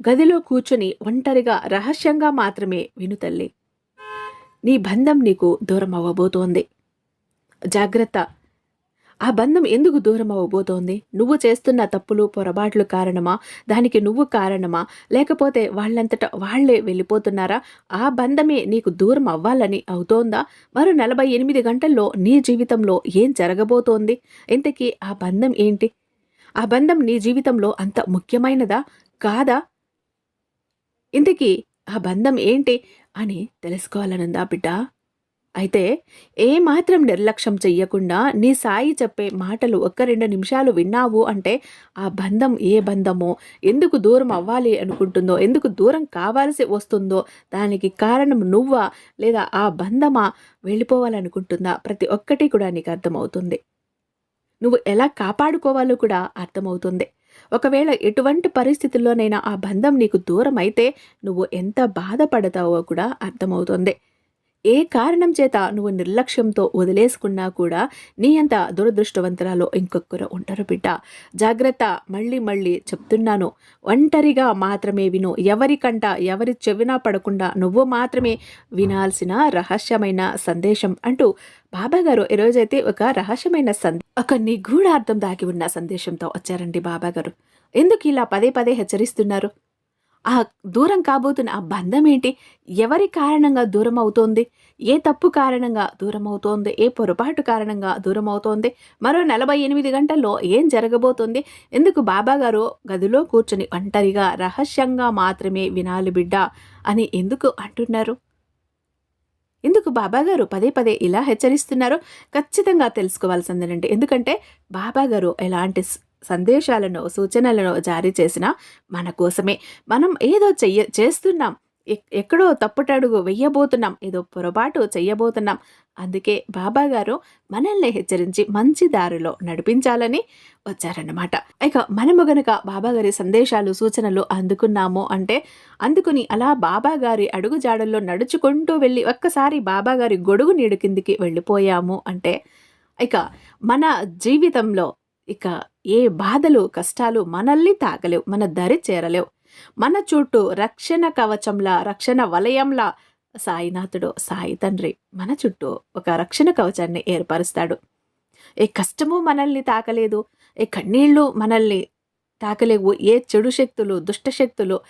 గదిలో కూర్చుని ఒంటరిగా రహస్యంగా మాత్రమే విను తల్లి. నీ బంధం నీకు దూరం అవ్వబోతోంది జాగ్రత్త. ఆ బంధం ఎందుకు దూరం అవ్వబోతోంది నువ్వు చేస్తున్న తప్పులు పొరపాట్లు కారణమా? దానికి నువ్వు కారణమా? లేకపోతే వాళ్ళంతట వాళ్ళే వెళ్ళిపోతున్నారా? ఆ బంధమే నీకు దూరం అవ్వాలని అవుతోందా? మరో నలభై ఎనిమిది గంటల్లో నీ జీవితంలో ఏం జరగబోతోంది? ఇంతకీ ఆ బంధం ఏంటి? ఆ బంధం నీ జీవితంలో అంత ముఖ్యమైనదా? కాదా? ఇంతకీ ఆ బంధం ఏంటి అని తెలుసుకోవాలనుందా బిడ్డ? అయితే ఏమాత్రం నిర్లక్ష్యం చెయ్యకుండా నీ సాయి చెప్పే మాటలు ఒక్క రెండు నిమిషాలు విన్నావు అంటే ఆ బంధం ఏ బంధమో ఎందుకు దూరం అవ్వాలి అనుకుంటుందో ఎందుకు దూరం కావాల్సి వస్తుందో దానికి కారణం నువ్వా లేదా ఆ బంధమా వెళ్ళిపోవాలనుకుంటుందా ప్రతి ఒక్కటి కూడా నీకు అర్థమవుతుంది. నువ్వు ఎలా కాపాడుకోవాలో కూడా అర్థమవుతుంది. ఒకవేళ ఎటువంటి పరిస్థితుల్లోనైనా ఆ బంధం నీకు దూరం అయితే నువ్వు ఎంత బాధపడతావో కూడా అర్థమవుతుంది. ఏ కారణం చేత నువ్వు నిర్లక్ష్యంతో వదిలేసుకున్నా కూడా నీ అంత దురదృష్టవంతురాలో ఇంకొకరు ఉంటారు బిడ్డ. జాగ్రత్త మళ్ళీ మళ్ళీ చెప్తున్నాను. ఒంటరిగా మాత్రమే విను. ఎవరికంట ఎవరి చెవినా పడకుండా నువ్వు మాత్రమే వినాల్సిన రహస్యమైన సందేశం అంటూ బాబాగారు ఈరోజైతే ఒక రహస్యమైన సందే ఒక నిగూఢార్థం దాగి ఉన్న సందేశంతో వచ్చారండి బాబాగారు ఎందుకు ఇలా పదే పదే హెచ్చరిస్తున్నారు? ఆ దూరం కాబోతున్న ఆ బంధం ఏంటి? ఎవరి కారణంగా దూరం అవుతోంది? ఏ తప్పు కారణంగా దూరం అవుతోంది? ఏ పొరపాటు కారణంగా దూరం అవుతోంది? మరో నలభై ఎనిమిది గంటల్లో ఏం జరగబోతోంది? ఎందుకు బాబాగారు గదిలో కూర్చొని ఒంటరిగా రహస్యంగా మాత్రమే వినాలి బిడ్డ అని ఎందుకు అంటున్నారు? ఎందుకు బాబాగారు పదే పదే ఇలా హెచ్చరిస్తున్నారు? ఖచ్చితంగా తెలుసుకోవాల్సిందేనండి. ఎందుకంటే బాబాగారు ఎలాంటి సందేశాలను సూచనలను జారీ చేసినా మన కోసమే. మనం ఏదో చెయ్య చేస్తున్నాం. ఎక్కడో తప్పుటడుగు వెయ్యబోతున్నాం ఏదో పొరపాటు చెయ్యబోతున్నాం. అందుకే బాబా గారు మనల్ని హెచ్చరించి మంచి దారిలో నడిపించాలని వచ్చారన్నమాట. ఇక మనము గనక బాబాగారి సందేశాలు సూచనలు అందుకున్నాము అంటే అందుకుని అలా బాబా గారి అడుగు జాడల్లో నడుచుకుంటూ వెళ్ళి ఒక్కసారి బాబాగారి గొడుగు నీడు కిందికి వెళ్ళిపోయాము అంటే ఇక మన జీవితంలో ఇక ఏ బాధలు కష్టాలు మనల్ని తాకలేవు మన దరి చేరలేవు. మన చుట్టూ రక్షణ కవచంలా రక్షణ వలయంలా సాయినాథుడు సాయి తండ్రి మన చుట్టూ ఒక రక్షణ కవచాన్ని ఏర్పరుస్తాడు. ఏ కష్టము మనల్ని తాకలేదు ఏ కన్నీళ్ళు మనల్ని తాకలేవు ఏ చెడు శక్తులు దుష్ట శక్తులు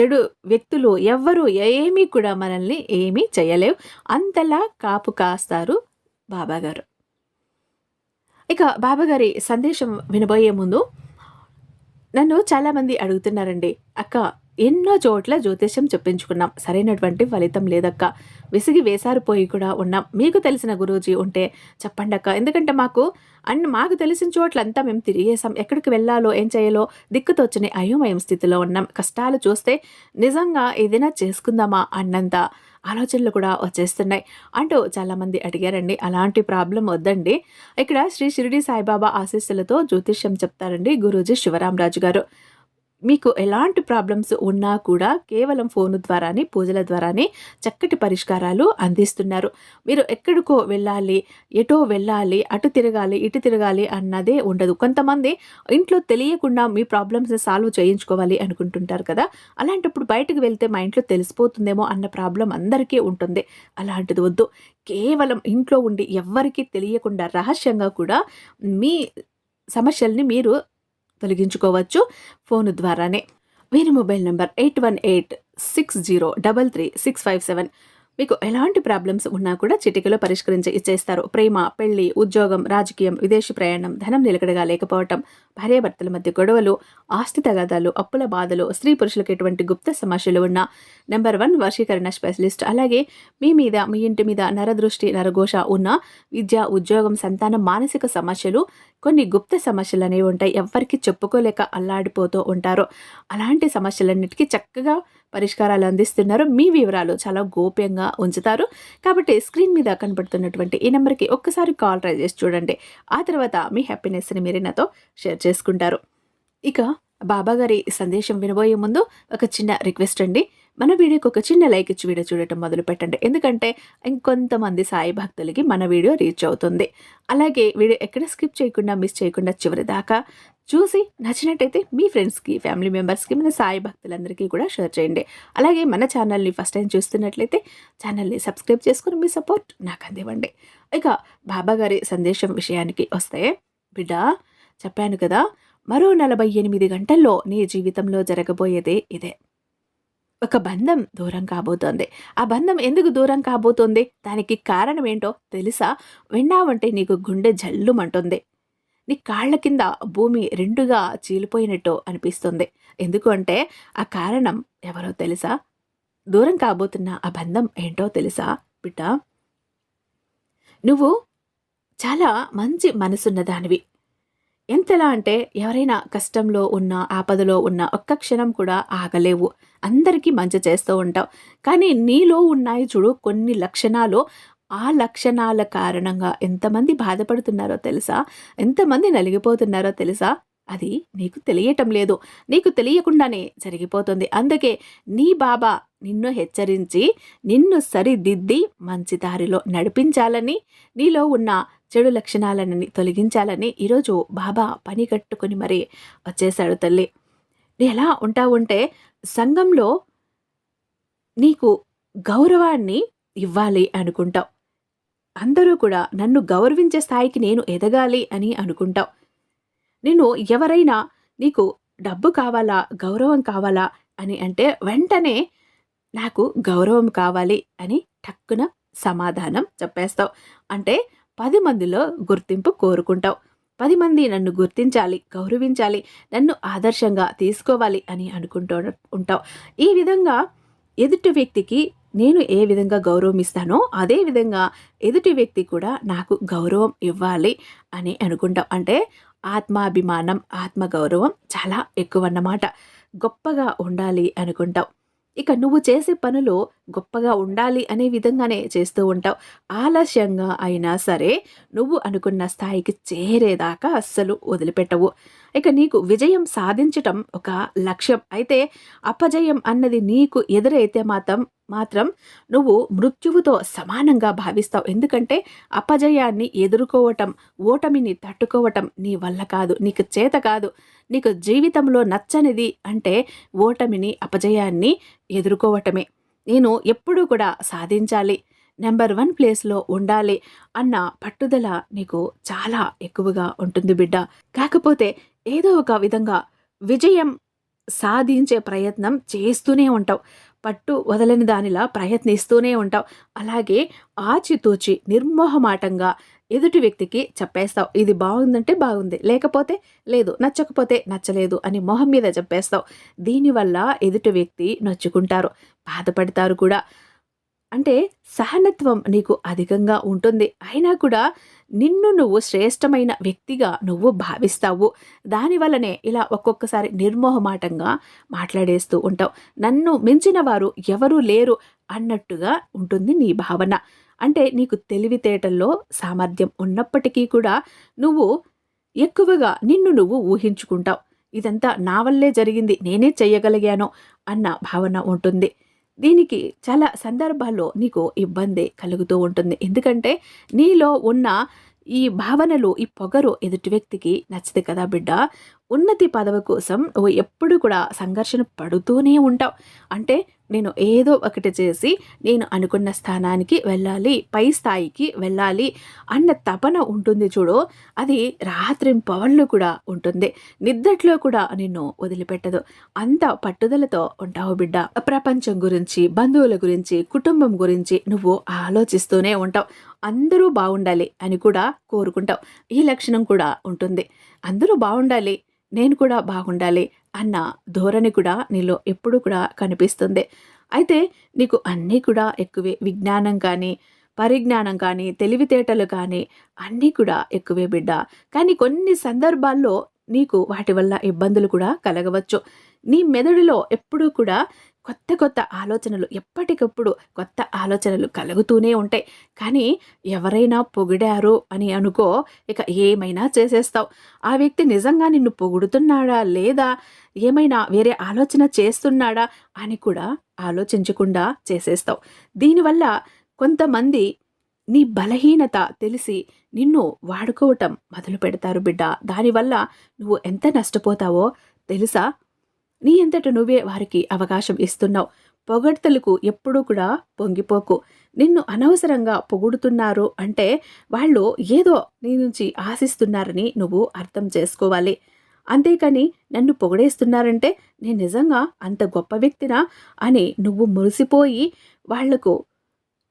చెడు వ్యక్తులు ఎవ్వరూ ఏమీ కూడా మనల్ని ఏమీ చేయలేవు. అంతలా కాపు కాస్తారు బాబాగారు. ఇక బాబాగారి సందేశం వినబోయే ముందు నన్ను చాలామంది అడుగుతున్నారండి. అక్క ఎన్నో చోట్ల జ్యోతిష్యం చెప్పించుకున్నాం. సరైనటువంటి ఫలితం లేదక్క. విసిగి వేసారిపోయి కూడా ఉన్నాం. మీకు తెలిసిన గురూజీ ఉంటే చెప్పండి అక్క. ఎందుకంటే మాకు అండ్ మాకు తెలిసిన చోట్లంతా మేము తిరిగేసాం ఎక్కడికి వెళ్ళాలో ఏం చేయాలో దిక్కుతోచని అయోమయం స్థితిలో ఉన్నాం. కష్టాలు చూస్తే నిజంగా ఏదైనా చేసుకుందామా అన్నంత ఆలోచనలు కూడా వచ్చేస్తున్నాయి. అంటూ చాలామంది అడిగారండి. అలాంటి ప్రాబ్లం వద్దండి. ఇక్కడ శ్రీ షిరిడి సాయిబాబా ఆశీస్సులతో జ్యోతిష్యం చెప్తారండి గురూజీ శివరామరాజు గారు. మీకు ఎలాంటి ప్రాబ్లమ్స్ ఉన్నా కూడా కేవలం ఫోను ద్వారానే పూజల ద్వారానే చక్కటి పరిష్కారాలు అందిస్తున్నారు. మీరు ఎక్కడికో వెళ్ళాలి ఎటో వెళ్ళాలి అటు తిరగాలి ఇటు తిరగాలి అన్నదే ఉండదు. కొంతమంది ఇంట్లో తెలియకుండా మీ ప్రాబ్లమ్స్ని సాల్వ్ చేయించుకోవాలి అనుకుంటుంటారు కదా. అలాంటప్పుడు బయటకు వెళ్తే మా ఇంట్లో తెలిసిపోతుందేమో అన్న ప్రాబ్లం అందరికీ ఉంటుంది. అలాంటిది వద్దు. కేవలం ఇంట్లో ఉండి ఎవ్వరికీ తెలియకుండా రహస్యంగా కూడా మీ సమస్యల్ని మీరు తొలగించుకోవచ్చు ఫోన్ ద్వారానే. వీరి mobile number eight one eight six zero double three six five seven మీకు ఎలాంటి ప్రాబ్లమ్స్ ఉన్నా కూడా చిటికలో పరిష్కరించి ఇచ్చేస్తారు. ప్రేమ పెళ్ళి ఉద్యోగం రాజకీయం విదేశీ ప్రయాణం ధనం నిలకడగా లేకపోవటం భార్యాభర్తల మధ్య గొడవలు ఆస్తి తగాదాలు అప్పుల బాధలు స్త్రీ పురుషులకు ఎటువంటి గుప్త సమస్యలు ఉన్న నెంబర్ వన్ వర్షీకరణ స్పెషలిస్ట్. అలాగే మీ మీద మీ ఇంటి మీద నరదృష్టి నరఘోష ఉన్న విద్య ఉద్యోగం సంతానం మానసిక సమస్యలు కొన్ని గుప్త సమస్యలు అనేవి ఉంటాయి. ఎవ్వరికి చెప్పుకోలేక అల్లాడిపోతూ ఉంటారు. అలాంటి సమస్యలన్నిటికీ చక్కగా పరిష్కారాలు అందిస్తున్నారు. మీ వివరాలు చాలా గోప్యంగా ఉంచుతారు. కాబట్టి స్క్రీన్ మీద కనబడుతున్నటువంటి ఈ నెంబర్కి ఒక్కసారి కాల్ ట్రై చేసి చూడండి. ఆ తర్వాత మీ హ్యాపీనెస్ని మీరు నాతో షేర్ చేసుకుంటారు. ఇక బాబాగారి సందేశం వినబోయే ముందు ఒక చిన్న రిక్వెస్ట్ అండి. మన వీడియోకి ఒక చిన్న లైక్ ఇచ్చి వీడియో చూడటం మొదలు పెట్టండి. ఎందుకంటే ఇంకొంతమంది సాయి భక్తులకి మన వీడియో రీచ్ అవుతుంది. అలాగే వీడియో ఎక్కడ స్కిప్ చేయకుండా మిస్ చేయకుండా చివరి దాకా చూసి నచ్చినట్టయితే మీ ఫ్రెండ్స్కి ఫ్యామిలీ మెంబర్స్కి మన సాయి భక్తులందరికీ కూడా షేర్ చేయండి. అలాగే మన ఛానల్ని ఫస్ట్ టైం చూస్తున్నట్లయితే ఛానల్ని సబ్స్క్రైబ్ చేసుకుని మీ సపోర్ట్ నాకు అందివ్వండి. ఇక బాబాగారి సందేశం విషయానికి వస్తే బిడ్డ చెప్పాను కదా మరో నలభై ఎనిమిది గంటల్లో నీ జీవితంలో జరగబోయేదే ఇదే. ఒక బంధం దూరం కాబోతోంది. ఆ బంధం ఎందుకు దూరం కాబోతోంది? దానికి కారణం ఏంటో తెలుసా? విన్నావంటే నీకు గుండె జల్లుమంటుంది. నీ కాళ్ళ కింద భూమి రెండుగా చీలిపోయినట్టు అనిపిస్తుంది. ఎందుకు అంటే ఆ కారణం ఎవరో తెలుసా? దూరం కాబోతున్న ఆ బంధం ఏంటో తెలుసా బిడ్డ? నువ్వు చాలా మంచి మనసున్న దానివి. ఎంతలా అంటే ఎవరైనా కష్టంలో ఉన్న ఆపదలో ఉన్న ఒక్క క్షణం కూడా ఆగలేవు. అందరికీ మంచి చేస్తూ ఉంటావు. కానీ నీలో ఉన్నాయి చూడు కొన్ని లక్షణాలు ఆ లక్షణాల కారణంగా ఎంతమంది బాధపడుతున్నారో తెలుసా? ఎంతమంది నలిగిపోతున్నారో తెలుసా? అది నీకు తెలియటం లేదు. నీకు తెలియకుండానే జరిగిపోతుంది. అందుకే నీ బాబా నిన్ను హెచ్చరించి నిన్ను సరిదిద్ది మంచి దారిలో నడిపించాలని నీలో ఉన్న చెడు లక్షణాలని తొలగించాలని ఈరోజు బాబా పని కట్టుకుని మరి వచ్చేశాడు తల్లి. ఎలా ఉంటావు అంటే సంఘంలో నీకు గౌరవాన్ని ఇవ్వాలి అనుకుంటావు. అందరూ కూడా నన్ను గౌరవించే స్థాయికి నేను ఎదగాలి అని అనుకుంటావు. నేను ఎవరైనా నీకు డబ్బు కావాలా గౌరవం కావాలా అని అంటే వెంటనే నాకు గౌరవం కావాలి అని టక్కున సమాధానం చెప్పేస్తావు. అంటే పది మందిలో గుర్తింపు కోరుకుంటావు. పది మంది నన్ను గుర్తించాలి గౌరవించాలి నన్ను ఆదర్శంగా తీసుకోవాలి అని అనుకుంటూ ఉంటావు. ఈ విధంగా ఎదుటి వ్యక్తికి నేను ఏ విధంగా గౌరవం ఇస్తానో అదే విధంగా ఎదుటి వ్యక్తి కూడా నాకు గౌరవం ఇవ్వాలి అని అనుకుంటాం. అంటే ఆత్మాభిమానం ఆత్మగౌరవం చాలా ఎక్కువ అన్నమాట గొప్పగా ఉండాలి అనుకుంటాం. ఇక నువ్వు చేసే పనులు గొప్పగా ఉండాలి అనే విధంగానే చేస్తూ ఉంటావు. ఆలస్యంగా అయినా సరే నువ్వు అనుకున్న స్థాయికి చేరేదాకా అస్సలు వదిలిపెట్టవు. ఇక నీకు విజయం సాధించటం ఒక లక్ష్యం. అయితే అపజయం అన్నది నీకు ఎదురైతే మాత్రం మాత్రం నువ్వు మృత్యువుతో సమానంగా భావిస్తావు. ఎందుకంటే అపజయాన్ని ఎదుర్కోవటం ఓటమిని తట్టుకోవటం నీ వల్ల కాదు నీకు చేత కాదు. నీకు జీవితంలో నచ్చనిది అంటే ఓటమిని అపజయాన్ని ఎదుర్కోవటమే. నేను ఎప్పుడూ కూడా సాధించాలి నెంబర్ వన్ ప్లేస్లో ఉండాలి అన్న పట్టుదల నీకు చాలా ఎక్కువగా ఉంటుంది బిడ్డ. కాకపోతే ఏదో ఒక విధంగా విజయం సాధించే ప్రయత్నం చేస్తూనే ఉంటావు. పట్టు వదలని దానిలా ప్రయత్నిస్తూనే ఉంటావు. అలాగే ఆచితూచి నిర్మోహమాటంగా ఎదుటి వ్యక్తికి చెప్పేస్తావు ఇది బాగుందంటే బాగుంది. లేకపోతే లేదు నచ్చకపోతే నచ్చలేదు అని మొహం మీద చెప్పేస్తావు. దీనివల్ల ఎదుటి వ్యక్తి నొచ్చుకుంటారు బాధపడతారు కూడా. అంటే సహనత్వం నీకు అధికంగా ఉంటుంది. అయినా కూడా నిన్ను నువ్వు శ్రేష్టమైన వ్యక్తిగా నువ్వు భావిస్తావు. దానివల్లనే ఇలా ఒక్కొక్కసారి నిర్మోహమాటంగా మాట్లాడేస్తూ ఉంటావు. నన్ను మించిన వారు ఎవరూ లేరు అన్నట్టుగా ఉంటుంది నీ భావన. అంటే నీకు తెలివితేటల్లో సామర్థ్యం ఉన్నప్పటికీ కూడా నువ్వు ఎక్కువగా నిన్ను నువ్వు ఊహించుకుంటావు. ఇదంతా నా వల్లే జరిగింది నేనే చెయ్యగలిగాను అన్న భావన ఉంటుంది. దీనికి చాలా సందర్భాల్లో నీకు ఇబ్బంది కలుగుతూ ఉంటుంది. ఎందుకంటే నీలో ఉన్న ఈ భావనలు ఈ పొగరు ఎదుటి వ్యక్తికి నచ్చదు కదా బిడ్డ. ఉన్నతి పదవి కోసం నువ్వు ఎప్పుడు కూడా సంఘర్షణ పడుతూనే ఉంటావు. అంటే నేను ఏదో ఒకటి చేసి నేను అనుకున్న స్థానానికి వెళ్ళాలి పై స్థాయికి వెళ్ళాలి అన్న తపన ఉంటుంది చూడు. అది రాత్రి పవన్లు కూడా ఉంటుంది. నిద్దట్లో కూడా నిన్ను వదిలిపెట్టదు. అంత పట్టుదలతో ఉంటావు బిడ్డ. ప్రపంచం గురించి బంధువుల గురించి కుటుంబం గురించి నువ్వు ఆలోచిస్తూనే ఉంటావు. అందరూ బాగుండాలి అని కూడా కోరుకుంటావు. ఈ లక్షణం కూడా ఉంటుంది. అందరూ బాగుండాలి నేను కూడా బాగుండాలి అన్న ధోరణి కూడా నీలో ఎప్పుడు కూడా కనిపిస్తుంది. అయితే నీకు అన్నీ కూడా ఎక్కువే విజ్ఞానం కానీ పరిజ్ఞానం కానీ తెలివితేటలు కానీ అన్నీ కూడా ఎక్కువే బిడ్డ. కానీ కొన్ని సందర్భాల్లో నీకు వాటి వల్ల ఇబ్బందులు కూడా కలగవచ్చు. నీ మెదడులో ఎప్పుడూ కూడా కొత్త కొత్త ఆలోచనలు ఎప్పటికప్పుడు కొత్త ఆలోచనలు కలుగుతూనే ఉంటాయి. కానీ ఎవరైనా పొగిడారు అని అనుకో ఇక ఏమైనా చేసేస్తావు. ఆ వ్యక్తి నిజంగా నిన్ను పొగుడుతున్నాడా లేదా? ఏమైనా వేరే ఆలోచన చేస్తున్నాడా అని కూడా ఆలోచించకుండా చేసేస్తావు. దీనివల్ల కొంతమంది నీ బలహీనత తెలిసి నిన్ను వాడుకోవటం మొదలు పెడతారు బిడ్డ. దానివల్ల నువ్వు ఎంత నష్టపోతావో తెలుసా? నీ అంతట నువ్వే వారికి అవకాశం ఇస్తున్నావు. పొగడ్తలకు ఎప్పుడూ కూడా పొంగిపోకు. నిన్ను అనవసరంగా పొగుడుతున్నారు అంటే వాళ్ళు ఏదో నీ నుంచి ఆశిస్తున్నారని నువ్వు అర్థం చేసుకోవాలి. అంతేకాని నన్ను పొగడేస్తున్నారంటే నేను నిజంగా అంత గొప్ప వ్యక్తినా అని నువ్వు మురిసిపోయి వాళ్ళకు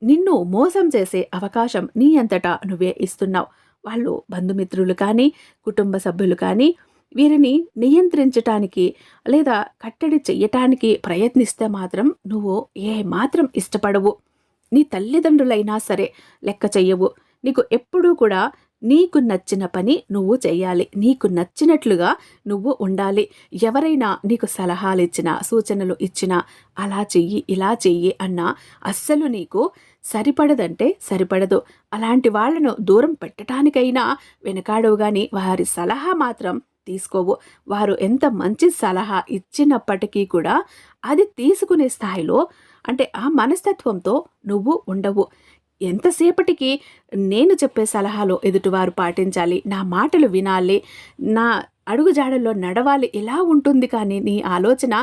నిన్ను మోసం చేసే అవకాశం నీ అంతటా నువ్వే ఇస్తున్నావు. వాళ్ళు బంధుమిత్రులు కానీ కుటుంబ సభ్యులు కానీ వీరిని నియంత్రించటానికి లేదా కట్టడి చెయ్యటానికి ప్రయత్నిస్తే మాత్రం నువ్వు ఏ మాత్రం ఇష్టపడవు. నీ తల్లిదండ్రులైనా సరే లెక్క చెయ్యవు. నీకు ఎప్పుడూ కూడా నీకు నచ్చిన పని నువ్వు చేయాలి నీకు నచ్చినట్లుగా నువ్వు ఉండాలి. ఎవరైనా నీకు సలహాలు ఇచ్చినా సూచనలు ఇచ్చినా అలా చెయ్యి ఇలా చెయ్యి అన్నా అస్సలు నీకు సరిపడదంటే సరిపడదు. అలాంటి వాళ్ళను దూరం పెట్టడానికైనా వెనకాడవు గాని వారి సలహా మాత్రం తీసుకోవు. వారు ఎంత మంచి సలహా ఇచ్చినప్పటికీ కూడా అది తీసుకునే స్థాయిలో అంటే ఆ మనస్తత్వంతో నువ్వు ఉండవు. ఎంతసేపటికి నేను చెప్పే సలహాలో ఎదుటివారు పాటించాలి నా మాటలు వినాలి నా అడుగుజాడల్లో నడవాలి ఎలా ఉంటుంది కానీ నీ ఆలోచన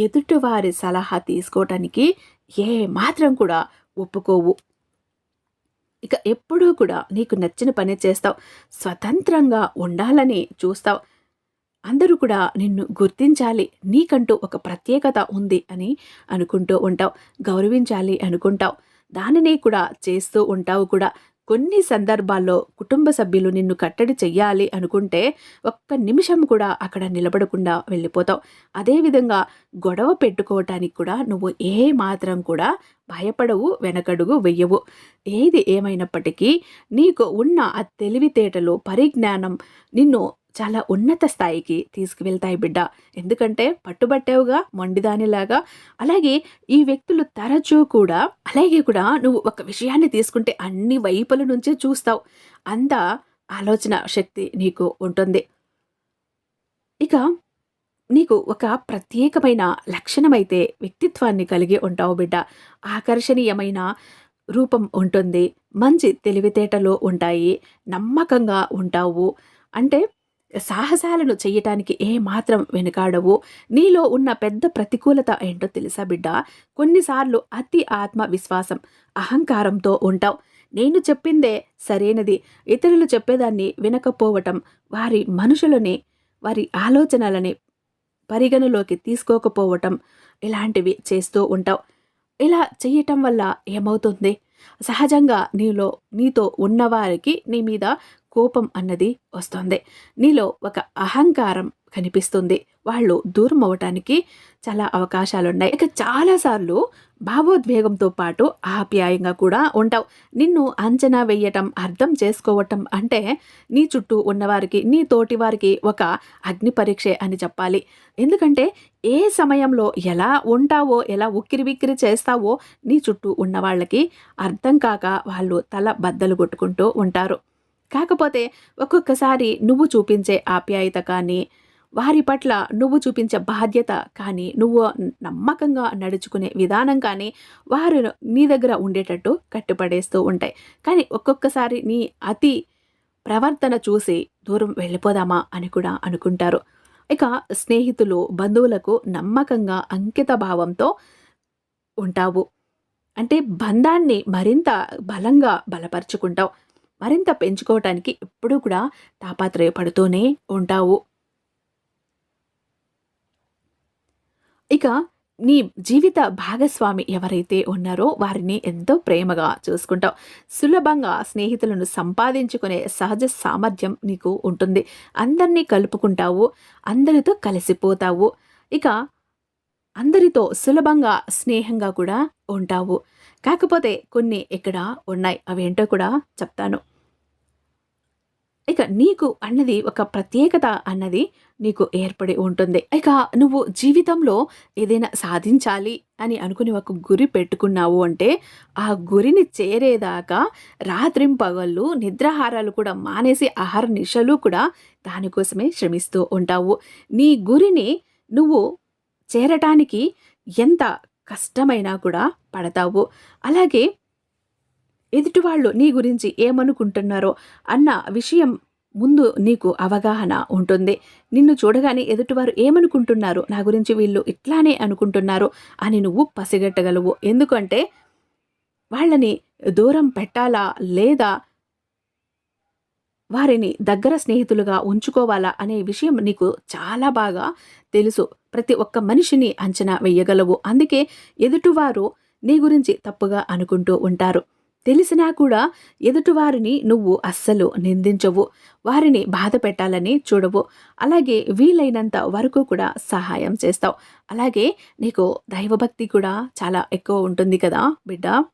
ఎదుటివారి సలహా తీసుకోవటానికి ఏ మాత్రం కూడా ఒప్పుకోవు. ఇక ఎప్పుడూ కూడా నీకు నచ్చిన పని చేస్తావు. స్వతంత్రంగా ఉండాలని చూస్తావు. అందరూ కూడా నిన్ను గుర్తించాలి. నీకంటూ ఒక ప్రత్యేకత ఉంది అని అనుకుంటూ ఉంటావు. గౌరవించాలి అనుకుంటావు. దానిని కూడా చేస్తూ ఉంటావు కూడా. కొన్ని సందర్భాల్లో కుటుంబ సభ్యులు నిన్ను కట్టడి చెయ్యాలి అనుకుంటే ఒక్క నిమిషం కూడా అక్కడ నిలబడకుండా వెళ్ళిపోతావు. అదేవిధంగా గొడవ పెట్టుకోవటానికి కూడా నువ్వు ఏ మాత్రం కూడా భయపడవు వెనకడుగు వెయ్యవు. ఏది ఏమైనప్పటికీ నీకు ఉన్న ఆ తెలివితేటలు పరిజ్ఞానం నిన్ను చాలా ఉన్నత స్థాయికి తీసుకువెళ్తాయి బిడ్డ. ఎందుకంటే పట్టుబట్టావుగా మొండిదానిలాగా అలాగే ఈ వ్యక్తులు తరచూ కూడా అలాగే కూడా నువ్వు ఒక విషయాన్ని తీసుకుంటే అన్ని వైపుల నుంచే చూస్తావు. అంత ఆలోచన శక్తి నీకు ఉంటుంది. ఇక నీకు ఒక ప్రత్యేకమైన లక్షణమైతే వ్యక్తిత్వాన్ని కలిగి ఉంటావు బిడ్డ. ఆకర్షణీయమైన రూపం ఉంటుంది. మంచి తెలివితేటలు ఉంటాయి. నమ్మకంగా ఉంటావు. అంటే సాహసాలను చేయటానికి ఏమాత్రం వెనుకాడవు. నీలో ఉన్న పెద్ద ప్రతికూలత ఏంటో తెలుసా బిడ్డ? కొన్నిసార్లు అతి ఆత్మవిశ్వాసం అహంకారంతో ఉంటావు. నేను చెప్పిందే సరైనది. ఇతరులు చెప్పేదాన్ని వినకపోవటం వారి మనుషులని వారి ఆలోచనలని పరిగణలోకి తీసుకోకపోవటం ఇలాంటివి చేస్తూ ఉంటావు. ఇలా చేయటం వల్ల ఏమవుతుంది? సహజంగా నీలో నీతో ఉన్నవారికి నీ మీద కోపం అన్నది వస్తుంది. నీలో ఒక అహంకారం కనిపిస్తుంది. వాళ్ళు దూరం అవ్వటానికి చాలా అవకాశాలు ఉన్నాయి ఇక చాలాసార్లు భావోద్వేగంతో పాటు ఆప్యాయంగా కూడా ఉంటావు. నిన్ను అంచనా వేయటం అర్థం చేసుకోవటం అంటే నీ చుట్టూ ఉన్నవారికి నీ తోటి వారికి ఒక అగ్ని పరీక్ష అని చెప్పాలి. ఎందుకంటే ఏ సమయంలో ఎలా ఉంటావో ఎలా ఉక్కిరి బిక్కిరి చేస్తావో నీ చుట్టూ ఉన్న వాళ్ళకి అర్థం కాక వాళ్ళు తల బద్దలు కొట్టుకుంటూ ఉంటారు. కాకపోతే ఒక్కొక్కసారి నువ్వు చూపించే ఆప్యాయత కానీ వారి పట్ల నువ్వు చూపించే బాధ్యత కానీ నువ్వు నమ్మకంగా నడుచుకునే విధానం కానీ వారు నీ దగ్గర ఉండేటట్టు కట్టుపడేస్తూ ఉంటాయి. కానీ ఒక్కొక్కసారి నీ అతి ప్రవర్తన చూసి దూరం వెళ్ళిపోదామా అని కూడా అనుకుంటారు. ఇక స్నేహితులు బంధువులకు నమ్మకంగా అంకిత భావంతో ఉంటావు. అంటే బంధాన్ని మరింత బలంగా బలపరుచుకుంటావు. మరింత పెంచుకోవటానికి ఎప్పుడూ కూడా తాపాత్రయపడుతూనే ఉంటావు. ఇక నీ జీవిత భాగస్వామి ఎవరైతే ఉన్నారో వారిని ఎంతో ప్రేమగా చూసుకుంటావు. సులభంగా స్నేహితులను సంపాదించుకునే సహజ సామర్థ్యం నీకు ఉంటుంది. అందరినీ కలుపుకుంటావు అందరితో కలిసిపోతావు. ఇక అందరితో సులభంగా స్నేహంగా కూడా ఉంటావు. కాకపోతే కొన్ని ఇక్కడ ఉన్నాయి. అవేంటో కూడా చెప్తాను. ఇక నీకు అన్నది ఒక ప్రత్యేకత అన్నది నీకు ఏర్పడి ఉంటుంది. ఇక నువ్వు జీవితంలో ఏదైనా సాధించాలి అని అనుకుని ఒక గురి పెట్టుకున్నావు అంటే ఆ గురిని చేరేదాకా రాత్రిం పగళ్ళు నిద్రాహారాలు కూడా మానేసి ఆహార నిశలు కూడా దానికోసమే శ్రమిస్తూ ఉంటావు. నీ గురిని నువ్వు చేరటానికి ఎంత కష్టమైనా కూడా పడతావు. అలాగే ఎదుటివాళ్ళు నీ గురించి ఏమనుకుంటున్నారో అన్న విషయం ముందు నీకు అవగాహన ఉంటుంది. నిన్ను చూడగానే ఎదుటివారు ఏమనుకుంటున్నారు నా గురించి వీళ్ళు ఇట్లానే అనుకుంటున్నారు అని నువ్వు పసిగట్టగలవు. ఎందుకంటే వాళ్ళని దూరం పెట్టాలా లేదా వారిని దగ్గర స్నేహితులుగా ఉంచుకోవాలా అనే విషయం నీకు చాలా బాగా తెలుసు. ప్రతి ఒక్క మనిషిని అంచనా వేయగలవు. అందుకే ఎదుటివారు నీ గురించి తప్పుగా అనుకుంటూ ఉంటారు. తెలిసినా కూడా ఎదుటివారిని నువ్వు అస్సలు నిందించవు. వారిని బాధ పెట్టాలని చూడవు. అలాగే వీలైనంత వరకు కూడా సహాయం చేస్తావు. అలాగే నీకు దైవభక్తి కూడా చాలా ఎక్కువ ఉంటుంది కదా బిడ్డ.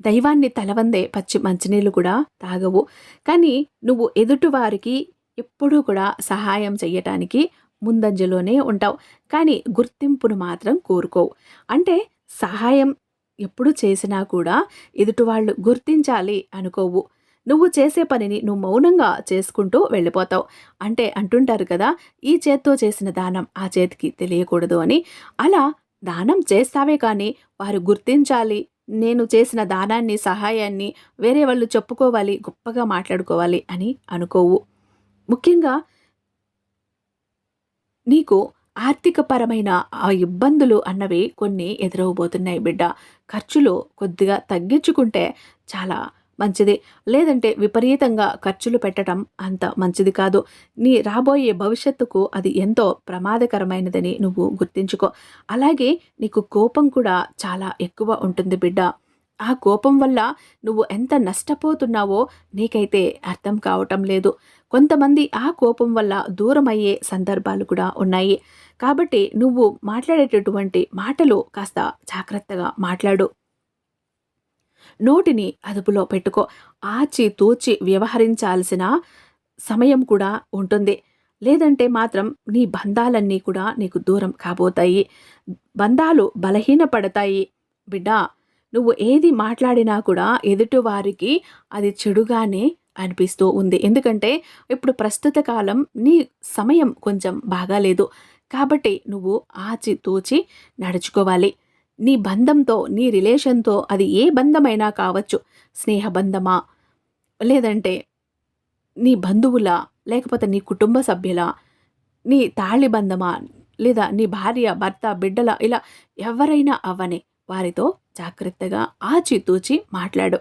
దైవాన్ని తలవందే పచ్చి మంచినీళ్ళు కూడా తాగవు. కానీ నువ్వు ఎదుటివారికి ఎప్పుడూ కూడా సహాయం చెయ్యటానికి ముందంజలోనే ఉంటావు. కానీ గుర్తింపును మాత్రం కోరుకోవు. అంటే సహాయం ఎప్పుడు చేసినా కూడా ఎదుటివాళ్ళు గుర్తించాలి అనుకోవు. నువ్వు చేసే పనిని నువ్వు మౌనంగా చేసుకుంటూ వెళ్ళిపోతావు. అంటే అంటుంటారు కదా ఈ చేత్తో చేసిన దానం ఆ చేతికి తెలియకూడదు అని. అలా దానం చేస్తావే కానీ వారు గుర్తించాలి నేను చేసిన దానాన్ని సహాయాన్ని వేరే వాళ్ళు చెప్పుకోవాలి గొప్పగా మాట్లాడుకోవాలి అని అనుకోవు. ముఖ్యంగా నీకు ఆర్థికపరమైన ఆ ఇబ్బందులు అన్నవి కొన్ని ఎదురవబోతున్నాయి బిడ్డ. ఖర్చులు కొద్దిగా తగ్గించుకుంటే చాలా మంచిది. లేదంటే విపరీతంగా ఖర్చులు పెట్టడం అంత మంచిది కాదు. నీ రాబోయే భవిష్యత్తుకు అది ఎంతో ప్రమాదకరమైనదని నువ్వు గుర్తించుకో. అలాగే నీకు కోపం కూడా చాలా ఎక్కువ ఉంటుంది బిడ్డ. ఆ కోపం వల్ల నువ్వు ఎంత నష్టపోతున్నావో నీకైతే అర్థం కావటం లేదు. కొంతమంది ఆ కోపం వల్ల దూరం అయ్యే సందర్భాలు కూడా ఉన్నాయి. కాబట్టి నువ్వు మాట్లాడేటటువంటి మాటలు కాస్త జాగ్రత్తగా మాట్లాడు. నోటిని అదుపులో పెట్టుకో. ఆచి తూచి వ్యవహరించాల్సిన సమయం కూడా ఉంటుంది. లేదంటే మాత్రం నీ బంధాలన్నీ కూడా నీకు దూరం కాబోతాయి. బంధాలు బలహీనపడతాయి. బిడ్డా నువ్వు ఏది మాట్లాడినా కూడా ఎదుటివారికి అది చెడుగానే అనిపిస్తూ ఉంది. ఎందుకంటే ఇప్పుడు ప్రస్తుత కాలం నీ సమయం కొంచెం బాగాలేదు. కాబట్టి నువ్వు ఆచి తూచి నడుచుకోవాలి. నీ బంధంతో నీ రిలేషన్తో అది ఏ బంధమైనా కావచ్చు. స్నేహబంధమా? లేదంటే నీ బంధువుల లేకపోతే నీ కుటుంబ సభ్యుల నీ తాళి బంధమా? లేదా నీ భార్య భర్త బిడ్డల ఇలా ఎవరైనా అవ్వని వారితో జాగ్రత్తగా ఆచితూచి మాట్లాడు.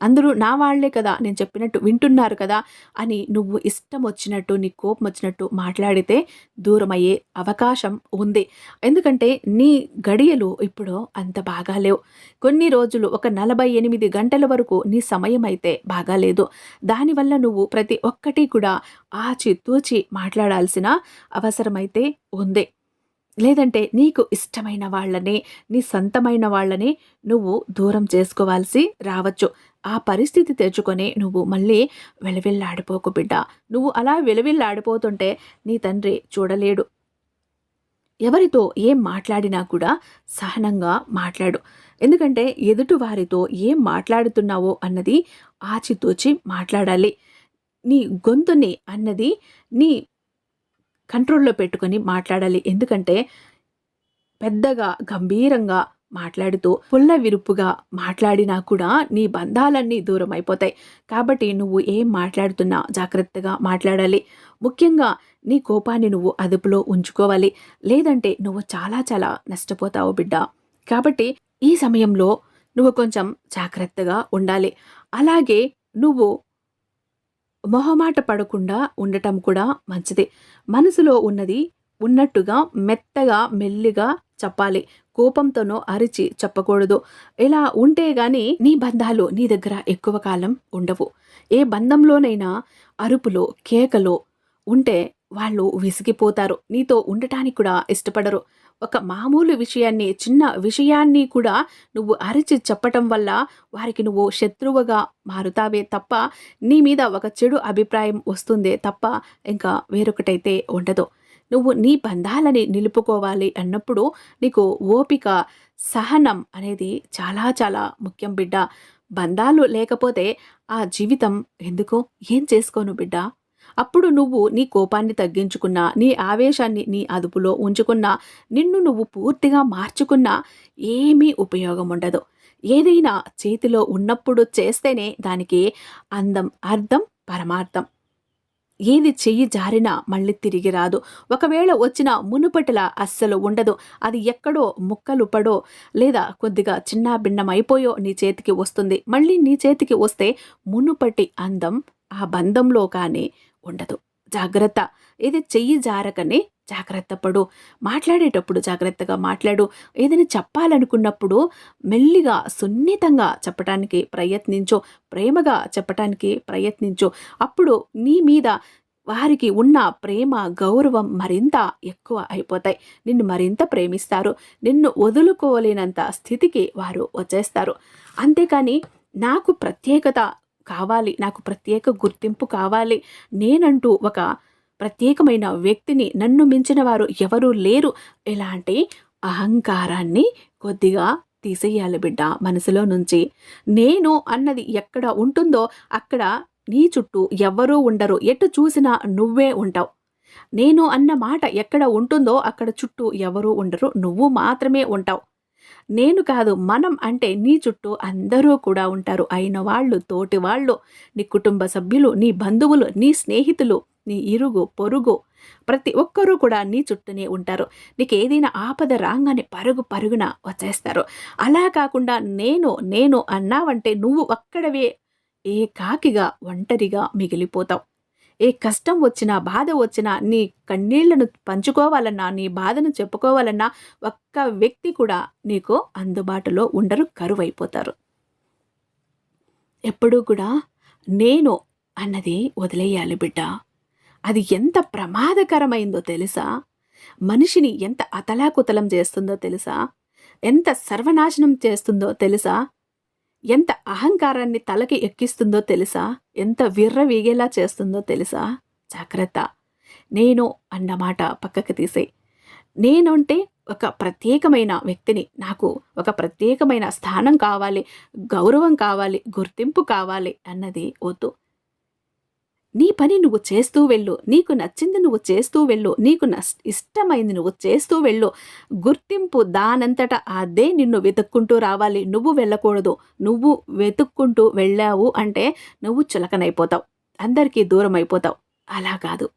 అందరూ నా వాళ్ళే కదా నేను చెప్పినట్టు వింటున్నారు కదా అని నువ్వు ఇష్టం వచ్చినట్టు నీ కోపం వచ్చినట్టు మాట్లాడితే దూరమయ్యే అవకాశం ఉంది. ఎందుకంటే నీ గడియలు ఇప్పుడు అంత బాగాలేవు కొన్ని రోజులు ఒక నలభై ఎనిమిది గంటల వరకు నీ సమయం అయితే బాగాలేదు దానివల్ల నువ్వు ప్రతి ఒక్కటి కూడా ఆచి తూచి మాట్లాడాల్సిన అవసరమైతే ఉంది. లేదంటే నీకు ఇష్టమైన వాళ్ళని నీ సొంతమైన వాళ్ళని నువ్వు దూరం చేసుకోవాల్సి రావచ్చు. ఆ పరిస్థితి తెచ్చుకొని నువ్వు మళ్ళీ వెలవిల్లాడిపోకు బిడ్డ. నువ్వు అలా వెలవిల్లాడిపోతుంటే నీ తండ్రి చూడలేడు. ఎవరితో ఏం మాట్లాడినా కూడా సహనంగా మాట్లాడు. ఎందుకంటే ఎదుటి వారితో ఏం మాట్లాడుతున్నావో అన్నది ఆచితూచి మాట్లాడాలి. నీ గొంతుని అన్నది నీ కంట్రోల్లో పెట్టుకొని మాట్లాడాలి. ఎందుకంటే పెద్దగా గంభీరంగా మాట్లాడుతూ పుల్ల విరుపుగా మాట్లాడినా కూడా నీ బంధాలన్నీ దూరం అయిపోతాయి. కాబట్టి నువ్వు ఏం మాట్లాడుతున్నా జాగ్రత్తగా మాట్లాడాలి. ముఖ్యంగా నీ కోపాన్ని నువ్వు అదుపులో ఉంచుకోవాలి. లేదంటే నువ్వు చాలా చాలా నష్టపోతావు బిడ్డ. కాబట్టి ఈ సమయంలో నువ్వు కొంచెం జాగ్రత్తగా ఉండాలి. అలాగే నువ్వు మొహమాట పడకుండా ఉండటం కూడా మంచిది. మనసులో ఉన్నది ఉన్నట్టుగా మెత్తగా మెల్లిగా చెప్పాలి. కోపంతోనో అరిచి చెప్పకూడదు. ఇలా ఉంటే గాని నీ బంధాలు నీ దగ్గర ఎక్కువ కాలం ఉండవు. ఏ బంధంలోనైనా అరుపులో కేకలో ఉంటే వాళ్ళు విసిగిపోతారు. నీతో ఉండటానికి కూడా ఇష్టపడరు. ఒక మామూలు విషయాన్ని చిన్న విషయాన్ని కూడా నువ్వు అరిచి చెప్పటం వల్ల వారికి నువ్వు శత్రువుగా మారుతావే తప్ప నీ మీద ఒక చెడు అభిప్రాయం వస్తుందే తప్ప ఇంకా వేరొకటైతే ఉండదు. నువ్వు నీ బంధాలని నిలుపుకోవాలి అన్నప్పుడు నీకు ఓపిక సహనం అనేది చాలా చాలా ముఖ్యం బిడ్డ. బంధాలు లేకపోతే ఆ జీవితం ఎందుకో? ఏం చేసుకోను బిడ్డ? అప్పుడు నువ్వు నీ కోపాన్ని తగ్గించుకున్నా నీ ఆవేశాన్ని నీ అదుపులో ఉంచుకున్నా నిన్ను నువ్వు పూర్తిగా మార్చుకున్నా ఏమీ ఉపయోగం ఉండదు. ఏదైనా చేతిలో ఉన్నప్పుడు చేస్తేనే దానికి అందం అర్థం పరమార్థం. ఏది చెయ్యి జారినా మళ్ళీ తిరిగి రాదు. ఒకవేళ వచ్చిన మునుపటిలా అస్సలు ఉండదు. అది ఎక్కడో ముక్కలు పడో లేదా కొద్దిగా చిన్న భిన్నమైపోయో అయిపోయో నీ చేతికి వస్తుంది. మళ్ళీ నీ చేతికి వస్తే మునుపటి అందం ఆ బంధంలో కానీ ఉండదు. జాగ్రత్త. ఇది చెయ్యి జారకనే జాగ్రత్త పడు. మాట్లాడేటప్పుడు జాగ్రత్తగా మాట్లాడు. ఏదైనా చెప్పాలనుకున్నప్పుడు మెల్లిగా సున్నితంగా చెప్పటానికి ప్రయత్నించు. ప్రేమగా చెప్పటానికి ప్రయత్నించు. అప్పుడు నీ మీద వారికి ఉన్న ప్రేమ గౌరవం మరింత ఎక్కువ అయిపోతాయి. నిన్ను మరింత ప్రేమిస్తారు. నిన్ను వదులుకోలేనంత స్థితికి వారు వచ్చేస్తారు. అంతేకాని నాకు ప్రత్యేకత కావాలి నాకు ప్రత్యేక గుర్తింపు కావాలి నేనంటూ ఒక ప్రత్యేకమైన వ్యక్తిని నన్ను మించిన వారు ఎవరూ లేరు. ఇలాంటి అహంకారాన్ని కొద్దిగా తీసేయాలి బిడ్డ మనసులో నుంచి. నేను అన్నది ఎక్కడ ఉంటుందో అక్కడ నీ చుట్టూ ఎవ్వరూ ఉండరు. ఎటు చూసినా నువ్వే ఉంటావు. నేను అన్న మాట ఎక్కడ ఉంటుందో అక్కడ చుట్టూ ఎవరూ ఉండరు. నువ్వు మాత్రమే ఉంటావు. నేను కాదు మనం అంటే నీ చుట్టూ అందరూ కూడా ఉంటారు. అయిన వాళ్ళు తోటి వాళ్ళు నీ కుటుంబ సభ్యులు నీ బంధువులు నీ స్నేహితులు నీ ఇరుగు పొరుగు ప్రతి ఒక్కరూ కూడా నీ చుట్టూనే ఉంటారు. నీకు ఏదైనా ఆపద రాగానే పరుగు పరుగున వచ్చేస్తారు. అలా కాకుండా నేను నేను అన్నావంటే నువ్వు ఒక్కడవే ఏ కాకిగా ఒంటరిగా మిగిలిపోతావు. ఏ కష్టం వచ్చినా బాధ వచ్చినా నీ కన్నీళ్ళను పంచుకోవాలన్నా నీ బాధను చెప్పుకోవాలన్నా ఒక్క వ్యక్తి కూడా నీకు అందుబాటులో ఉండరు కరువైపోతారు. ఎప్పుడూ కూడా నేను అన్నది వదిలేయాలి బిడ్డ. అది ఎంత ప్రమాదకరమైందో తెలుసా? మనిషిని ఎంత అతలాకుతలం చేస్తుందో తెలుసా? ఎంత సర్వనాశనం చేస్తుందో తెలుసా? ఎంత అహంకారాన్ని తలకి ఎక్కిస్తుందో తెలుసా? ఎంత విర్ర వీగేలా చేస్తుందో తెలుసా? జాగ్రత్త. నేను అన్నమాట పక్కకు తీసే నేనంటే ఒక ప్రత్యేకమైన వ్యక్తిని. నాకు ఒక ప్రత్యేకమైన స్థానం కావాలి గౌరవం కావాలి గుర్తింపు కావాలి అన్నది వద్దు. నీ పని నువ్వు చేస్తూ వెళ్ళు. నీకు నచ్చింది నువ్వు చేస్తూ వెళ్ళు. నీకు ఇష్టమైంది నువ్వు చేస్తూ వెళ్ళు. గుర్తింపు దానంతట అదే నిన్ను వెతుక్కుంటూ రావాలి. నువ్వు వెళ్ళకూడదు. నువ్వు వెతుక్కుంటూ వెళ్ళావు అంటే నువ్వు చులకనైపోతావు. అందరికీ దూరం అయిపోతావు అలా కాదు.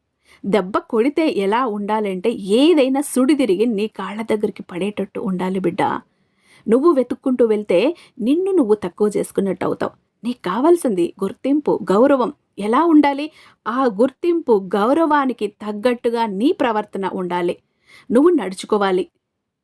దెబ్బ కొడితే ఎలా ఉండాలంటే ఏదైనా సుడి తిరిగి నీ కాళ్ళ దగ్గరికి పడేటట్టు ఉండాలి బిడ్డ. నువ్వు వెతుక్కుంటూ వెళ్తే నిన్ను నువ్వు తక్కువ చేసుకున్నట్టు అవుతావు. నీకు కావాల్సింది గుర్తింపు గౌరవం. ఎలా ఉండాలి? ఆ గుర్తింపు గౌరవానికి తగ్గట్టుగా నీ ప్రవర్తన ఉండాలి. నువ్వు నడుచుకోవాలి.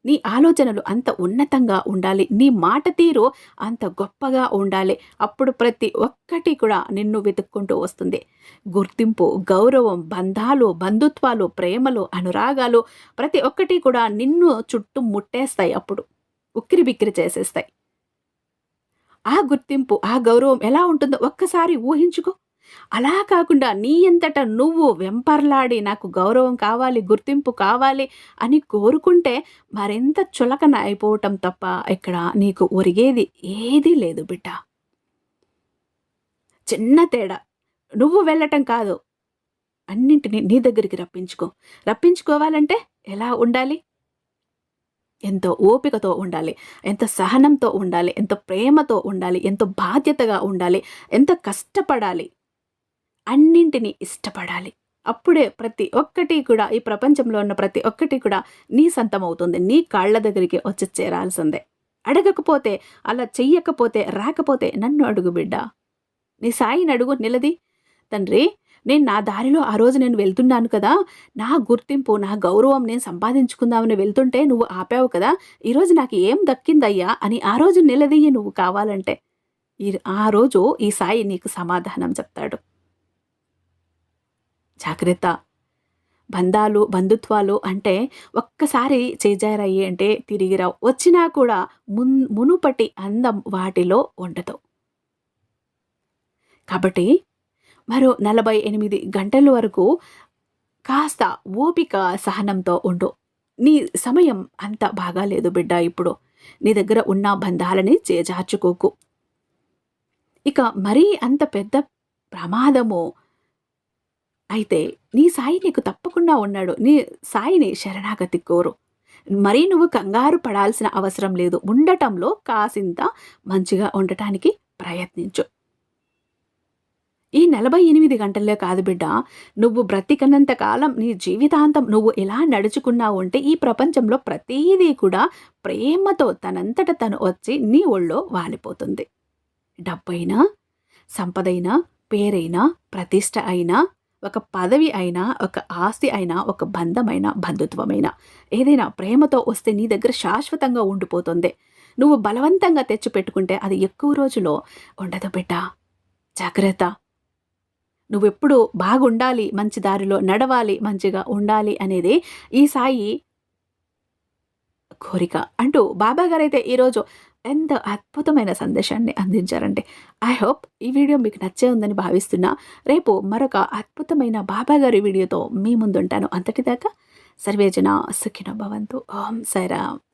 నీ ఆలోచనలు అంత ఉన్నతంగా ఉండాలి. నీ మాట తీరు అంత గొప్పగా ఉండాలి. అప్పుడు ప్రతి ఒక్కటి కూడా నిన్ను వెతుక్కుంటూ వస్తుంది. గుర్తింపు గౌరవం బంధాలు బంధుత్వాలు ప్రేమలు అనురాగాలు ప్రతి ఒక్కటి కూడా నిన్ను చుట్టూ ముట్టేస్తాయి అప్పుడు. ఉక్కిరి బిక్కిరి చేసేస్తాయి. ఆ గుర్తింపు ఆ గౌరవం ఎలా ఉంటుందో ఒక్కసారి ఊహించుకో. అలా కాకుండా నీ ఎంతట నువ్వు వెంపర్లాడి నాకు గౌరవం కావాలి గుర్తింపు కావాలి అని కోరుకుంటే మరింత చులకన అయిపోవటం తప్ప ఇక్కడ నీకు ఒరిగేది ఏదీ లేదు బిడ్డ. చిన్న తేడా. నువ్వు వెళ్ళటం కాదు. అన్నింటినీ నీ దగ్గరికి రప్పించుకో. రప్పించుకోవాలంటే ఎలా ఉండాలి? ఎంతో ఓపికతో ఉండాలి ఎంత సహనంతో ఉండాలి ఎంత ప్రేమతో ఉండాలి ఎంతో బాధ్యతగా ఉండాలి ఎంత కష్టపడాలి అన్నింటినీ ఇష్టపడాలి. అప్పుడే ప్రతి ఒక్కటి కూడా ఈ ప్రపంచంలో ఉన్న ప్రతి ఒక్కటి కూడా నీ సొంతం అవుతుంది నీ కాళ్ళ దగ్గరికి వచ్చి చేరాల్సిందే. అడగకపోతే అలా చెయ్యకపోతే రాకపోతే నన్ను అడుగు బిడ్డ. నీ సాయిని అడుగు నిలది. తండ్రి నేను నా దారిలో ఆ రోజు నేను వెళ్తున్నాను కదా నా గుర్తింపు నా గౌరవం నేను సంపాదించుకుందామని వెళ్తుంటే నువ్వు ఆపావు కదా ఈరోజు నాకు ఏం దక్కిందయ్యా అని ఆ రోజు నిలదీయి నువ్వు కావాలంటే. ఈ ఆ రోజు ఈ సాయి నీకు సమాధానం చెప్తాడు. జాగ్రత్త. బంధాలు బంధుత్వాలు అంటే ఒక్కసారి చేజారయ్యి అంటే తిరిగి రావు. వచ్చినా కూడా మున్ మునుపటి అందం వాటిలో ఉండదు. కాబట్టి మరో నలభై ఎనిమిది గంటల వరకు కాస్త ఓపిక సహనంతో ఉండు. నీ సమయం అంత బాగాలేదు బిడ్డ ఇప్పుడు. నీ దగ్గర ఉన్న బంధాలని చేజార్చుకోకు. ఇక మరీ అంత పెద్ద ప్రమాదము అయితే నీ సాయి నీకు తప్పకుండా ఉన్నాడు. నీ సాయిని శరణాగతి కోరు. మరీ నువ్వు కంగారు పడాల్సిన అవసరం లేదు. ఉండటంలో కాసింత మంచిగా ఉండటానికి ప్రయత్నించు. ఈ నలభై ఎనిమిది గంటల్లో కాదు బిడ్డ నువ్వు బ్రతికన్నంత కాలం నీ జీవితాంతం నువ్వు ఎలా నడుచుకున్నావు అంటే ఈ ప్రపంచంలో ప్రతీదీ కూడా ప్రేమతో తనంతట తను వచ్చి నీ ఒళ్ళో వాలిపోతుంది. డబ్బైనా సంపదైనా పేరైనా ప్రతిష్ట అయినా ఒక పదవి అయినా ఒక ఆస్తి అయినా ఒక బంధమైన బంధుత్వమైన ఏదైనా ప్రేమతో వస్తే నీ దగ్గర శాశ్వతంగా ఉండిపోతుంది. నువ్వు బలవంతంగా తెచ్చిపెట్టుకుంటే అది ఎక్కువ రోజులో ఉండదు బిడ్డ. జాగ్రత్త. నువ్వెప్పుడు బాగుండాలి మంచి దారిలో నడవాలి మంచిగా ఉండాలి అనేది ఈ సాయి కోరిక అంటూ బాబా గారైతే ఈరోజు ఎంత అద్భుతమైన సందేశాన్ని అందించారంటే ఐ హోప్ ఈ వీడియో మీకు నచ్చే ఉందని భావిస్తున్నా. రేపు మరొక అద్భుతమైన బాబా గారి వీడియోతో మీ ముందుంటాను. అంతటిదాకా సర్వేజన సుఖిన భవంతు. ఓం సైరామ్